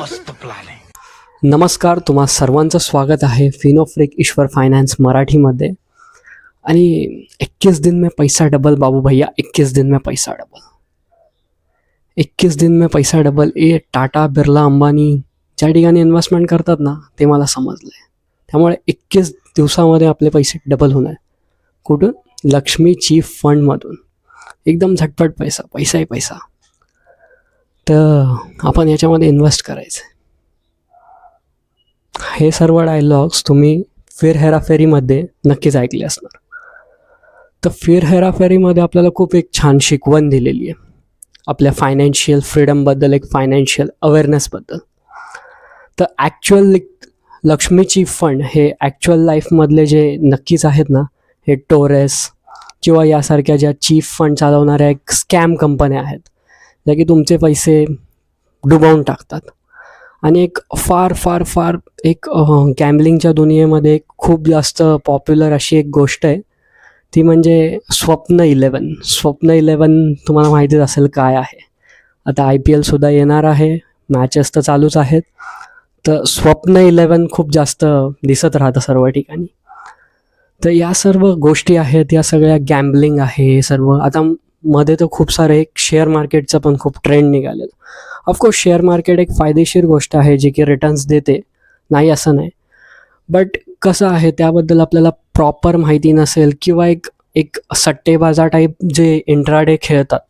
मस्त प्लॅन आहे. नमस्कार तुम्हा सर्वांचं स्वागत आहे फिनोफ्रिक ईश्वर फायनान्स मराठीमध्ये. आणि इक्कीस दिन में पैसा डबल बाबू भैया इक्कीस दिन में पैसा डबल इक्कीस दिन में पैसा डबल ए टाटा बिर्ला अंबानी ज्या ठिकाणी इन्व्हेस्टमेंट करतात ना ते मला समजलं आहे त्यामुळे इक्कीस दिवसामध्ये आपले पैसे डबल होणार कुठून? लक्ष्मी चीफ फंडमधून. एकदम झटपट पैसा पैसा पैसा. तर आपण याच्यामध्ये इन्व्हेस्ट करायचं आहे हे सर्व डायलॉग्स तुम्ही फिर हेराफेरीमध्ये नक्कीच ऐकले असणार. तर फिर हेराफेरीमध्ये आपल्याला खूप एक छान शिकवण दिलेली आहे. आपल्या फायनान्शियल फ्रीडमबद्दल एक फायनान्शियल अवेअरनेसबद्दल तर ॲक्च्युअल लक्ष्मीची फंड हे ॲक्च्युअल लाईफमधले जे नक्कीच आहेत ना हे टोरेस किंवा यासारख्या ज्या चीफ फंड चालवणाऱ्या एक स्कॅम कंपन्या आहेत. ज्या की तुमचे पैसे डुबावून टाकतात. आणि एक फार फार फार एक गॅम्बलिंगच्या दुनियेमध्ये एक खूप जास्त पॉप्युलर अशी एक गोष्ट आहे. ती म्हणजे स्वप्न इलेवन स्वप्न इलेवन तुम्हाला माहितीच असेल काय आहे. आता आय पी एलसुद्धा येणार आहे. मॅचेस तर चालूच आहेत. तर स्वप्न इलेवन खूप जास्त दिसत राहतं सर्व ठिकाणी. तर या सर्व गोष्टी आहेत या सगळ्या गॅम्बलिंग आहे हे सर्व. आता मध्ये तर खूप सारे एक शेअर मार्केटचं पण खूप ट्रेंड निघालेलं. ऑफकोर्स शेअर मार्केट एक फायदेशीर गोष्ट आहे जी की रिटर्न्स देते. नाही असं नाही. बट कसं आहे त्याबद्दल आपल्याला प्रॉपर माहिती नसेल किंवा एक एक सट्टेबाजा टाईप जे इंट्राडे खेळतात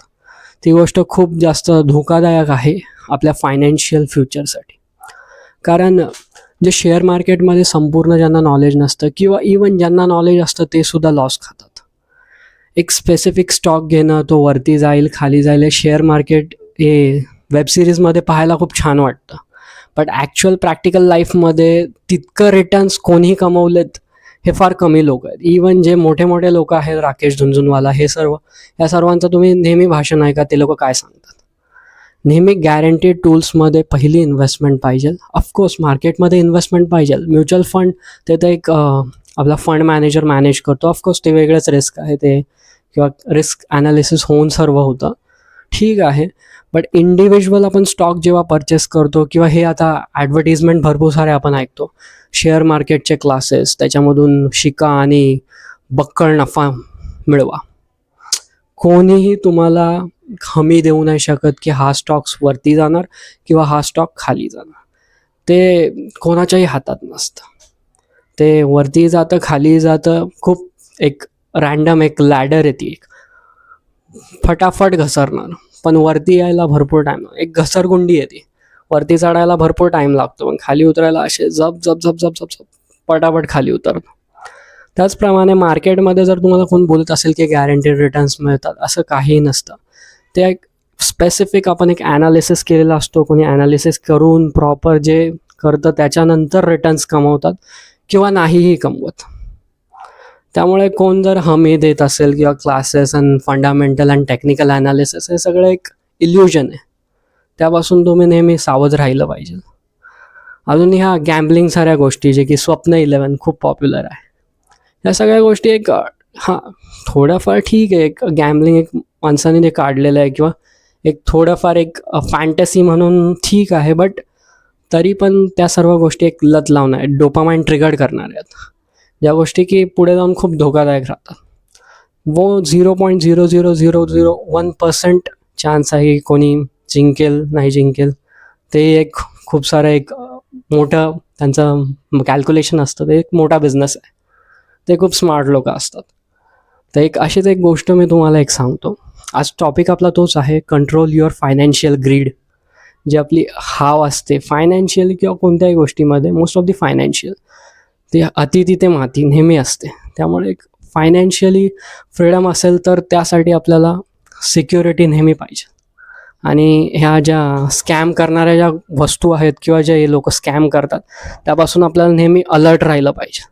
ती गोष्ट खूप जास्त धोकादायक आहे आपल्या फायनान्शियल फ्युचरसाठी कारण जे शेअर मार्केटमध्ये संपूर्ण ज्यांना नॉलेज नसतं किंवा इवन ज्यांना नॉलेज असतं ते सुद्धा लॉस खातात. एक स्पेसिफिक स्टॉक घेणं तो वरती जाईल खाली जाईल हे शेअर मार्केट हे वेब सिरीजमध्ये पाहायला खूप छान वाटतं. बट ॲक्च्युअल प्रॅक्टिकल लाईफमध्ये तितकं रिटर्न्स कोणीही कमवलेत हे फार कमी लोक आहेत. इवन जे मोठे मोठे लोक आहेत राकेश झुंझुनवाला हे सर्व या सर्वांचं तुम्ही नेहमी भाषण ऐका ते लोक काय सांगतात? नेहमी गॅरंटीड टूल्समध्ये पहिली इन्व्हेस्टमेंट पाहिजे. ऑफकोर्स मार्केटमध्ये इन्व्हेस्टमेंट पाहिजे. म्युच्युअल फंड ते तर एक आपला फंड मॅनेजर मॅनेज करतो. ऑफकोर्स ते वेगळंच रिस्क आहे ते किंवा रिस्क ॲनालिसिस होऊन सर्व होतं. ठीक आहे. बट इंडिव्हिज्युअल आपण स्टॉक जेव्हा परचेस करतो किंवा हे आता ॲडव्हर्टिजमेंट भरपूर सारे आपण ऐकतो. शेअर मार्केटचे क्लासेस त्याच्यामधून शिका आणि बक्कळ नफा मिळवा. कोणीही तुम्हाला हमी देऊ नाही शकत की हा स्टॉक्स वरती जाणार किंवा हा स्टॉक खाली जाणार. ते कोणाच्याही हातात नसतं. ते वरती जातं खाली जातं खूप एक रॅन्डम एक लॅडर आहे ती एक. फटाफट घसरणार पण वरती यायला भरपूर टाईम एक घसरगुंडी आहे ती वरती चढायला भरपूर टाईम लागतो. पण खाली उतरायला असे जप जप जप जप जप जप पटापट खाली उतरतो त्याचप्रमाणे मार्केटमध्ये जर तुम्हाला कोण बोलत असेल की गॅरंटीड रिटर्न्स मिळतात असं काहीही नसतं. ते एक स्पेसिफिक आपण एक ॲनालिसिस केलेला असतो. कोणी ॲनालिसिस करून प्रॉपर जे करतं त्याच्यानंतर रिटर्न्स कमवतात किंवा नाहीही कमवत. त्यामुळे कोण जर हमी देत असेल किंवा classes and fundamental and technical analysis हे सगळं एक इल्युजन आहे. त्यापासून तुम्ही नेहमी सावध राहिलं पाहिजे. अजून ह्या गॅम्बलिंग साऱ्या गोष्टी जे की स्वप्न इलेवन खूप पॉप्युलर आहे. या सगळ्या गोष्टी एक हां थोडंफार ठीक आहे. एक गॅम्बलिंग एक माणसाने ते काढलेलं आहे किंवा एक थोडंफार एक फॅन्टसी म्हणून ठीक आहे बट तरी पण त्या सर्व गोष्टी एक लत लावणार आहेत. डोपामाइन ट्रिगर्ड करणार आहेत. ज्या गोष्टी की पुढे जाऊन खूप धोकादायक राहतात. वो zero point zero zero zero zero one percent chance आहे की कोणी जिंकेल नाही जिंकेल. ते एक खूप सारं एक मोठं त्यांचं कॅल्क्युलेशन असतं. ते एक मोठा बिझनेस आहे. ते खूप स्मार्ट लोक असतात. तर एक अशीच एक गोष्ट मी तुम्हाला एक सांगतो. आज टॉपिक आपला तोच आहे कंट्रोल युअर फायनान्शियल ग्रीड जी आपली हाव असते फायनान्शियल किंवा कोणत्याही गोष्टीमध्ये मोस्ट ऑफ दी फायनान्शियल ती अति तिथे माती नेहमी असते. त्यामुळे एक फायनान्शियली फ्रीडम असेल तर त्यासाठी आपल्याला सिक्युरिटी नेहमी पाहिजे. आणि ह्या ज्या स्कॅम करणाऱ्या ज्या वस्तू आहेत किंवा जे लोक स्कॅम करतात त्यापासून आपल्याला नेहमी अलर्ट राहिलं पाहिजे.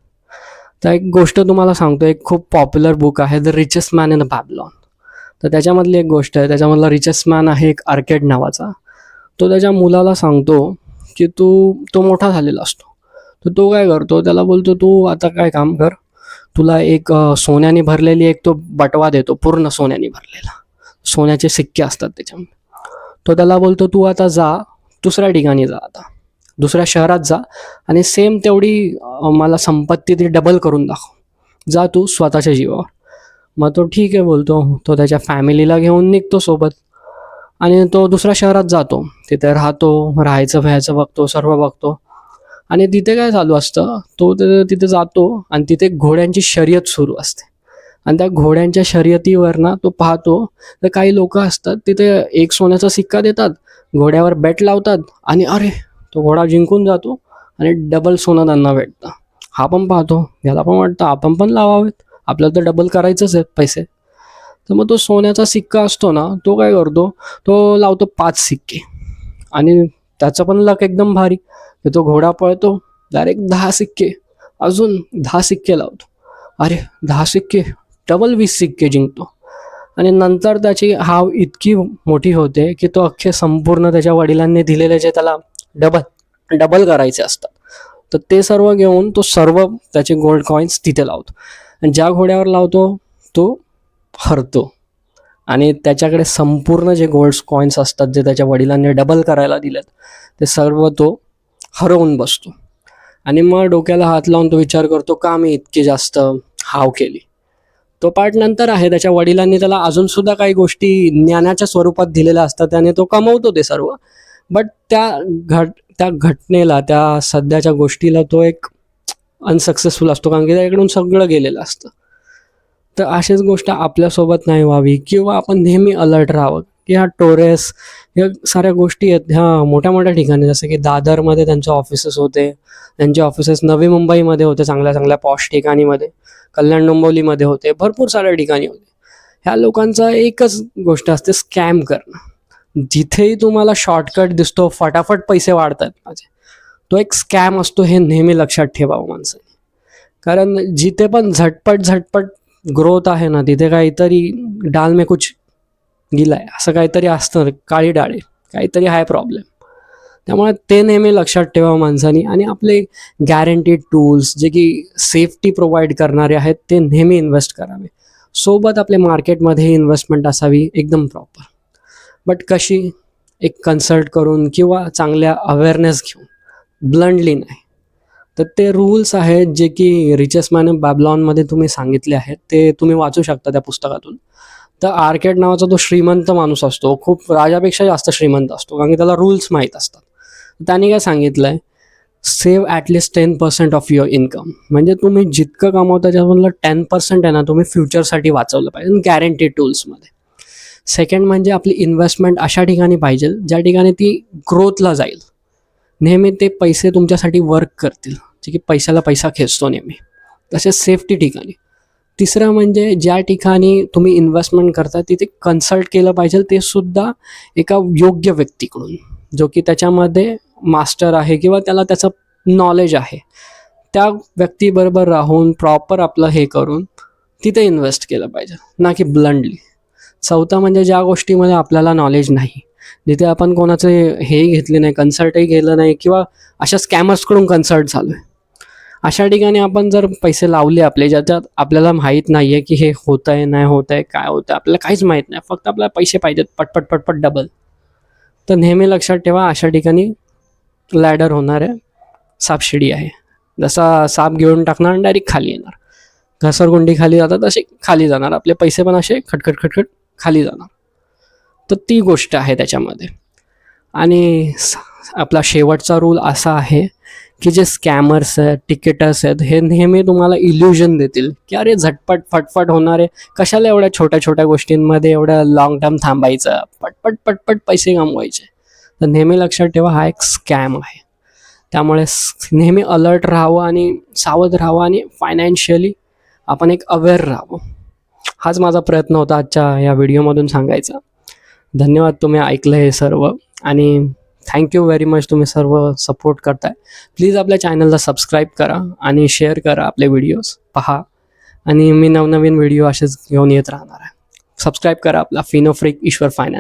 तर एक गोष्ट तुम्हाला सांगतो एक खूप पॉप्युलर बुक आहे the richest man in the Babylon तर त्याच्यामधली एक गोष्ट आहे त्याच्यामधला रिचेस्ट मॅन आहे एक आर्केड नावाचा. तो त्याच्या मुलाला सांगतो की तू तो मोठा झालेला असतो. तर तो काय करतो त्याला बोलतो तू आता काय काम कर. तुला एक सोन्याने भरलेली एक तो बटवा देतो पूर्ण सोन्याने भरलेला. सोन्याचे सिक्के असतात त्याच्यामध्ये. तो त्याला बोलतो तू आता जा दुसऱ्या ठिकाणी जा आता. दुसऱ्या शहरात जा आणि सेम तेवढी मला संपत्ती ती डबल करून दाखव. जा तू स्वतःच्या जीवावर. मग तो ठीक आहे बोलतो. तो त्याच्या फॅमिलीला घेऊन निघतो सोबत. आणि तो दुसऱ्या शहरात जातो. तिथे राहतो राहायचं व्हायचं बघतो सर्व बघतो. आणि तिथे काय चालू असतं? तो तिथे जातो आणि तिथे घोड्यांची शर्यत सुरू असते. आणि त्या घोड्यांच्या शर्यतीवर ना तो पाहतो तर काही लोक असतात तिथे एक सोन्याचा सिक्का देतात घोड्यावर बेट लावतात आणि अरे तो घोडा जिंकून जातो आणि डबल सोनं त्यांना भेटतं. हा पण पाहतो याला पण वाटतं आपण पण लावावेत. आपल्याला तर डबल करायचंच आहेत पैसे. तर मग तो सोन्याचा सिक्का असतो ना तो काय करतो? तो लावतो पाच सिक्के. आणि त्याचं पण लक एकदम भारी. की तो घोडा पळतो डायरेक्ट दहा सिक्के. अजून दहा सिक्के लावतो. अरे दहा सिक्के. डबल वीस सिक्के जिंकतो. आणि नंतर त्याची हाव इतकी मोठी होते की तो अख्खे संपूर्ण त्याच्या वडिलांनी दिलेले जे त्याला डबल डबल करायचे असतात. तर ते सर्व घेऊन तो सर्व त्याचे गोल्ड कॉईन्स तिथे लावतो. आणि ज्या घोड्यावर लावतो तो हरतो. आणि त्याच्याकडे संपूर्ण जे गोल्ड कॉईन्स असतात जे त्याच्या वडिलांनी डबल करायला दिलेत ते सर्व तो हरवून बसतो. आणि मग डोक्याला हात लावून तो विचार करतो का मी इतकी जास्त हाव केली? तो पार्ट नंतर आहे त्याच्या वडिलांनी त्याला अजूनसुद्धा काही गोष्टी ज्ञानाच्या स्वरूपात दिलेल्या असतात त्याने तो कमवतो ते सर्व. बट त्या घट त्या घटनेला त्या सध्याच्या गोष्टीला तो एक अनसक्सेसफुल असतो कारण की त्याच्याकडून सगळं गेलेलं असतं. तर अशीच गोष्ट आपल्यासोबत नाही व्हावी किंवा आपण नेहमी अलर्ट राहावं. की हा टोरेस या साऱ्या गोष्टी आहेत. ह्या मोठ्या मोठ्या ठिकाणी जसं की दादरमध्ये त्यांचे ऑफिसेस होते. त्यांचे ऑफिसेस नवी मुंबईमध्ये होते चांगल्या चांगल्या पॉश ठिकाणीमध्ये. कल्याण डोंबिवलीमध्ये होते भरपूर साऱ्या ठिकाणी होते. ह्या लोकांचा एकच गोष्ट असते स्कॅम करणं. जिथेही तुम्हाला शॉर्टकट दिसतो फटाफट पैसे वाढतात. माझे तो एक स्कॅम असतो हे नेहमी लक्षात ठेवावं माणसाने. कारण जिथे पण झटपट झटपट ग्रोथ आहे ना तिथे काहीतरी डाल में कुछ गिलाय असं काहीतरी असतं काळी डाळे काहीतरी आहे प्रॉब्लेम. त्यामुळे ते नेहमी लक्षात ठेवा माणसानी आणि आपले गॅरंटीड टूल्स जे की सेफ्टी प्रोव्हाइड करणारे आहेत ते नेहमी इन्व्हेस्ट करावे. सोबत आपल्या मार्केटमध्ये इन्व्हेस्टमेंट असावी एकदम प्रॉपर बट कशी? एक कन्सल्ट करून किंवा चांगल्या अवेअरनेस घेऊन. ब्लंडली नाही. तर ते रूल्स आहेत जे की रिचेस मॅन बॅबलॉनमध्ये तुम्ही सांगितले आहेत. ते तुम्ही वाचू शकता त्या पुस्तकातून. तर आर्केड नावाचा तो श्रीमंत माणूस असतो. खूप राजापेक्षा जास्त श्रीमंत असतो. कारण की त्याला रूल्स माहीत असतात. त्याने काय सांगितलं आहे save at least ten percent of your income म्हणजे तुम्ही जितकं कमवता त्याच्यामधलं टेन पर्सेंट आहे ना तुम्ही फ्युचरसाठी वाचवलं पाहिजे. गॅरंटी टूल्समध्ये सेकंड म्हणजे आपली इन्व्हेस्टमेंट अशा ठिकाणी पाहिजे ज्या ठिकाणी ती ग्रोथला जाईल. नेहमी ते पैसे तुमच्यासाठी वर्क करतील. जे की पैशाला पैसा खेचतो नेहमी. तसेच सेफ्टी ठिकाणी. तिसरं म्हणजे ज्या ठिकाणी तुम्ही इन्व्हेस्टमेंट करता तिथे कन्सल्ट केलं पाहिजे ते सुद्धा एका योग्य व्यक्तीकडून. जो की त्याच्यामध्ये मास्टर आहे किंवा त्याला त्याचं नॉलेज आहे. त्या व्यक्तीबरोबर राहून प्रॉपर आपलं हे करून तिथे इन्व्हेस्ट केलं पाहिजे. ना की ब्लंडली चौथं म्हणजे ज्या गोष्टीमध्ये आपल्याला नॉलेज नाही जिथे आपण कोणाचे हे घेतले नाही कन्सल्टही केलं नाही किंवा अशा स्कॅमर्सकडून कन्सल्ट झालो आहे अशा ठिकाणी आपण जर पैसे लावले आपले ज्याच्यात आपल्याला माहीत नाही आहे की हे होतं आहे नाही होतं आहे काय होतं आहे आपल्याला काहीच माहीत नाही. फक्त आपल्याला पैसे पाहिजेत पटपट पटपट डबल तर नेहमी लक्षात ठेवा अशा ठिकाणी लॅडर होणार आहे सापशिडी आहे. जसा साप घेऊन टाकणार आणि डायरेक्ट खाली येणार. घसरगुंडी खाली जातात तसे खाली जाणार. आपले पैसे पण असे खटखट खटखट खाली जाणार. तर ती गोष्ट आहे त्याच्यामध्ये. आणि आपला शेवटचा रूल असा आहे की जे स्कॅमर्स आहेत टिकेटर्स आहेत हे नेहमी तुम्हाला इल्युजन देतील की अरे झटपट फटफट होणारे कशाला एवढ्या छोट्या छोट्या गोष्टींमध्ये एवढ्या लॉंग टर्म थांबायचं? पटपट पटपट पैसे कमवायचे. तर नेहमी लक्षात ठेवा हा एक स्कॅम आहे. त्यामुळे नेहमी अलर्ट राहावं आणि सावध राहावं आणि फायनान्शियली आपण एक अवेअर राहावं. हाच माझा प्रयत्न होता आजच्या या व्हिडिओमधून सांगायचा. धन्यवाद तुम्ही ऐकलं हे सर्व. आणि थँक्यू व्हेरी मच तुम्ही सर्व सपोर्ट करताय. प्लीज आपल्या चॅनलला सबस्क्राईब करा आणि शेअर करा आपले व्हिडिओज पहा. आणि मी नवनवीन व्हिडिओ असेच घेऊन येत राहणार आहे. सबस्क्राईब करा आपला फिनो फ्रिक ईश्वर फायनान्स